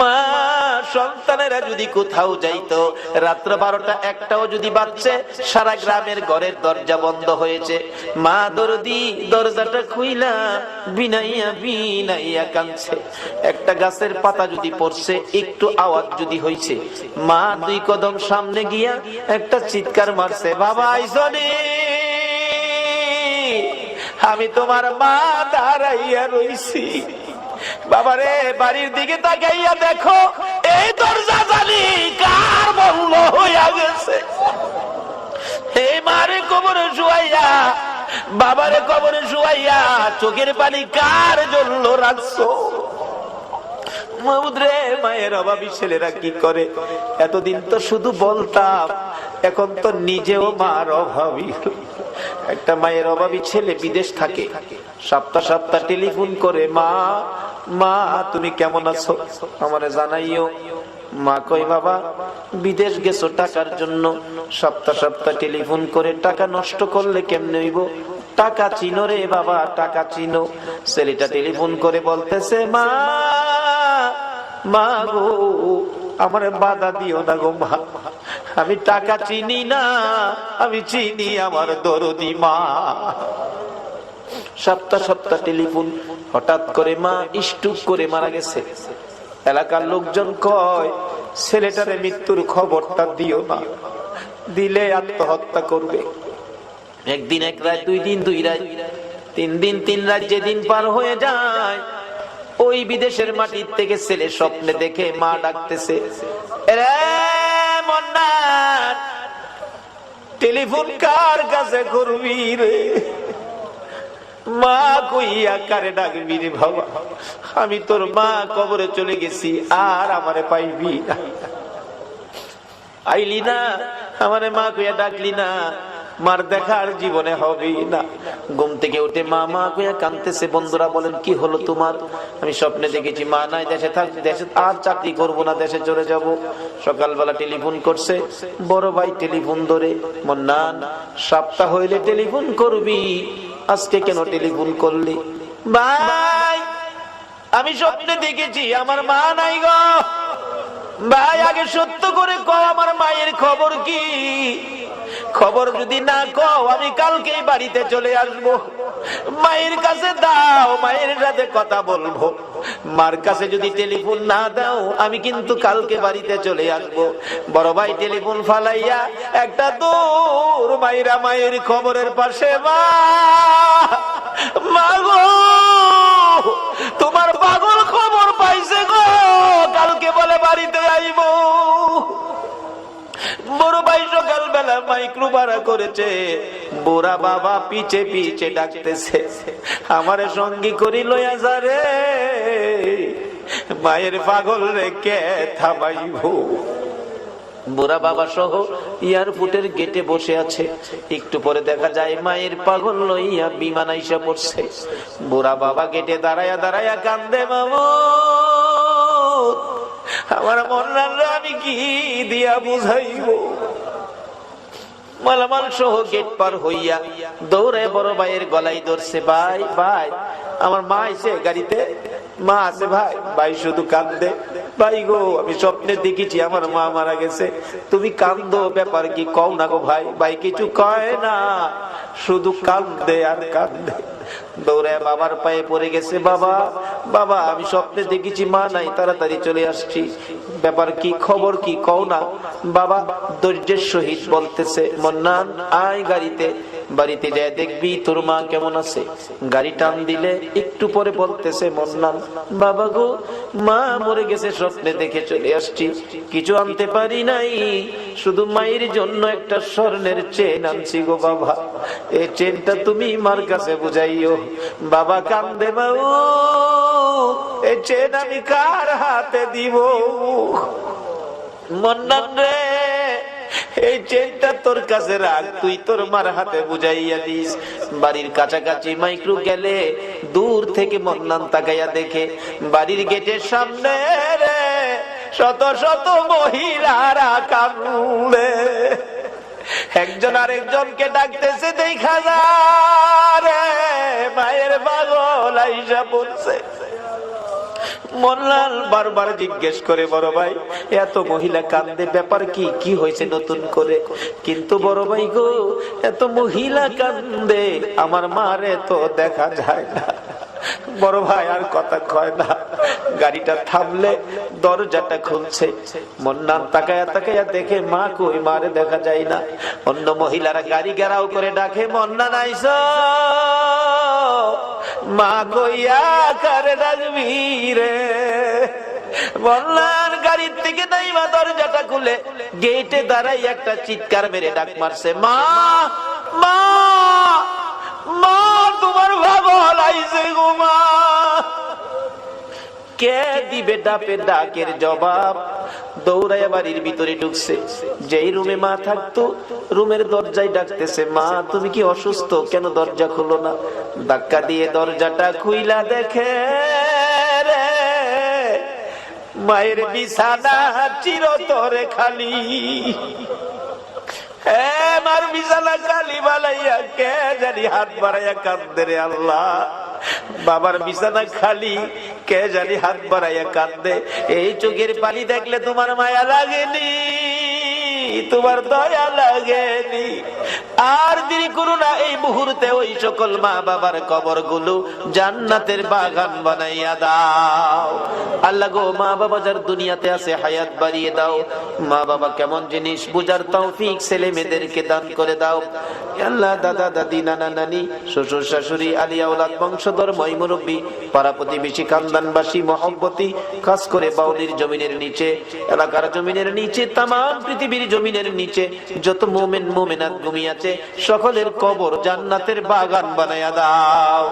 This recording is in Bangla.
মা, সন্তানেরা যদি কোথাও যাইতো, রাত্র বারোটা একটাও যদি বাচ্চে সারা গ্রামের ঘরের দরজা বন্ধ হয়েছে। মা দরদি দরজাটা খুইলা বিনাইয়া বিনাইয়া কাঁদছে। একটা গাছের পাতা যদি পড়ছে, একটু আওয়াজ যদি হয়েছে মা দুই কদম সামনে গিয়া একটা চিৎকার মারছে, বাবা, আইসনি? আমি তোমার মা দাঁড়াইয়া রইছি। বাবারে, বাড়ির দিকে তাকাইয়া দেখো, এই দরজা জানি কার বন্ধ হইয়া গেছে। এই মারে কবরে শুয়াইয়া, বাবারে কবরে শুয়াইয়া, চোখের পানি কার জন্য রাখছো? রে মায়ের অভাবী ছেলেরা কি করে? এতদিন তো শুধু বলতাম, এখন তো নিজেও মার অভাবী। একটা মায়ের অভাবী ছেলে বিদেশ থাকে, সপ্তাহ সপ্তাহ টেলিফোন করে, মা মা, তুমি কেমন আছো? আমারে জানাইও। মা কই বাবা, বিদেশ গেছো টাকার জন্য। সপ্তাহ সপ্তাহ টেলিফোন করে টাকা নষ্ট করলে কেমনে হইব? টাকা চিনো রে বাবা, টাকা চিনো। ছেলেটা টেলিফোন করে বলতেছে, মা মা গো, আমার বাধা দিও না গো মা। আমি টাকা চিনি না, আমি চিনি আমার দরদি মা। সপ্তাহ সপ্তাহ টেলিফোন। হঠাৎ করে মা স্টুক করে মারা গেছে। এলাকার লোকজন কয় ছেলেটারে মৃত্যুর খবরটা দিও না। দিলে আত্মহত্যা করবে। একদিন এক রাত দুই দিন দুই রাত তিন দিন তিন রাত যেদিন পার হয়ে যায় ওই বিদেশের মাটির থেকে ছেলে স্বপ্নে দেখে মা ডাকতেছে "এরে মন্নান, টেলিফোন কার কাছে করবি রে? মা কইয়া কারে ডাকবি রে বাবা? আমি তোর মা কবরে চলে গেছি, আর আমারে পাইবি না। আইলি না, আমারে মা কইয়া ডাকলি না, মার দেখার জীবনে হবে না। ঘুম থেকে উঠে মা মা কইয়া কানতেছে বন্ধুরা বলেন, কি হলো তোমার? আমি স্বপ্নে দেখেছি, মা নাই, দেশে থাক, দেশে আর চাকরি করব না, দেশে চলে যাব। সকালবেলা টেলিফোন করছে, বড় ভাই, টেলিফোন ধরে। মন্নান, সপ্তাহ হইলে টেলিফোন করবি। আজকে কেন টেলিফোন করলি? ভাই, আমি স্বপ্নে দেখেছি, আমার মা নাই গো। ভাই, আগে সত্য করে কও, আমার মায়ের খবর কি? খবর যদি না কও, আমি কালকেই বাড়িতে চলে আসব। মায়ের কাছে দাও, মায়ের সাথে কথা বলব। মার কাছে যদি টেলিফোন না দাও, আমি কিন্তু কালকে বাড়িতে চলে আসব। বড় ভাই টেলিফোন ফালাইয়া একটা দূর মাইরা মায়ের খবরের পাশে মা তোমার পাগল খবর পাইছে গো। কালকে বলে বাড়িতে সকালবেলা মাইক্রো ভাড়া করেছে। বুড়া বাবা পিছে পিছে ডাকতেছে। আমারে সঙ্গী করি লইয়া যা রে। মায়ের পাগল রে কে থামাইব? বুড়া বাবা সহ এয়ারপোর্টের গেটে বসে আছে। একটু পরে দেখা যায় মায়ের পাগল লইয়া বিমান আইসা পড়ছে। বুড়া বাবা গেটে দাঁড়ায়া দাঁড়ায়া কান্দে, মামু, আমার মন্নান আমি কি দিয়া বুঝাইব? মালামাল সহ গেট পার হইয়া দৌড়ে বড় ভাইয়ের গলাই ধরছে, ভাই ভাই, আমার মা এসে গাড়িতে? মা আছে ভাই। ভাই শুধু কান্দে ভাই গো, আমি স্বপ্নে দেখেছি, আমার মা মারা গেছে। তুমি কান্দো ব্যাপার কি? কও না গো ভাই। ভাই কিছু কয় না, শুধু কান্দে আর কান্দে দৌড়ে বাবার পায়ে পড়ে গেছে, বাবা বাবা, আমি স্বপ্নে দেখেছি, মা নাই, তাড়াতাড়ি চলে আসছি। ব্যাপার কি, খবর কি, কও না। বাবা ধৈর্যের সহিত বলতেছে, মন্নান, আয় গাড়িতে, বাড়িতে যায় দেখবি তোর মা কেমন আছে। গাড়ি টান দিলে একটু পরে বলতেছে, মন্নান, বাবা গো, মা মরে গেছে, স্বপ্নে দেখে চলে আসছি। কিছু আনতে পারি নাই, শুধু মায়ের জন্য একটা স্বর্ণের চেন আনছি গো বাবা। এই চেনটা তুমি মার কাছে বুঝাইও বাবা কান্দে বাবু এই চেন আমি কার হাতে দিব? মন্নান রে, এই চেনটা তোর কাছে রাখ, তুই তোর মার হাতে বুঝাইয়া দিস। বাড়ির কাছাকাছি মাইক্রো গেলে দূর থেকে মন্নান তাকাইয়া দেখে, বাড়ির গেটের সামনে রে, শত শত মহিলারা কান্দে একজন আরেকজনকে ডাকতেছে, দেখা যায় আইসা পড়ছে মোল্লাল বারবার জিজ্ঞেস করে, বড় ভাই, এত মহিলা কান্দে ব্যাপার কি? কি হয়েছে নতুন করে? কিন্তু বড় ভাই গো, এত মহিলা কান্দে আমার মারে তো দেখা যায় না। বড় ভাই আর কথা কয় না। গাড়িটা থামলে দরজাটা খুলছে। মন্নান তাকায়া তাকায়া দেখে মা কই, মারে দেখা যায় না। অন্য মহিলারা গাড়ি গেরাও করে ডাকে মন্নান নাইস মা কইয়া, কারে ডাকবি রে? বললাম গাড়ির থেকে নাইমা দরজাটা খুলে গেটে দাঁড়াই একটা চিৎকার মেরে ডাক মারছে, মা মা মা, তোমার বাবা হলাইছে গো মা। কে দিবে ডাপে ডাকের জবাব? দৌড়াইয়া বাড়ির ভিতরে ঢুকছে। যেই রুমে মা থাকতো, রুমের দরজায় ডাকতেছে, মা, তুমি কি অসুস্থ? কেন দরজা খুলো না? ধাক্কা দিয়ে দরজাটা খুইলা দেখে মায়ের বিছানা চিরতরে খালি। হ্যাঁ মার বিছানা খালি বালাইয়া কে জানি হাত বাড়াইয়া কান্দে রে আল্লাহ। বাবার বিছানা খালি কে জানি হাত বাড়াইয়া কাঁদে। এই চোখের পানি দেখলে তোমার মায়া লাগেনি। তোমার দয়া লাগেনি। আর দেরি করো না এই মুহূর্তে ওই সকল মা বাবার কবরগুলো জান্নাতের বাগান বানাইয়া দাও। আল্লাহ গো, মা বাবা যার দুনিয়াতে আছে, হায়াত বাড়িয়ে দাও। মা বাবা কেমন জিনিস বুঝার তৌফিক ছেলে মেয়েদেরকে দান করে দাও। আল্লাহ, দাদা, দাদি, নানা, নানি, শ্বশুর, শাশুড়ি আলিয়া ওলাদ বংশধর ময়মুরব্বী পাড়া প্রতিবেশী, খানদানবাসী, মহব্বতী, খাস করে বাউলির জমিনের নিচে, এলাকার জমিনের নিচে তাম পৃথিবীর জমিনের নিচে যত মোমেন মোমেনাত ঘুমিয়াছে সকলের কবর জান্নাতের বাগান বানায়া দাও।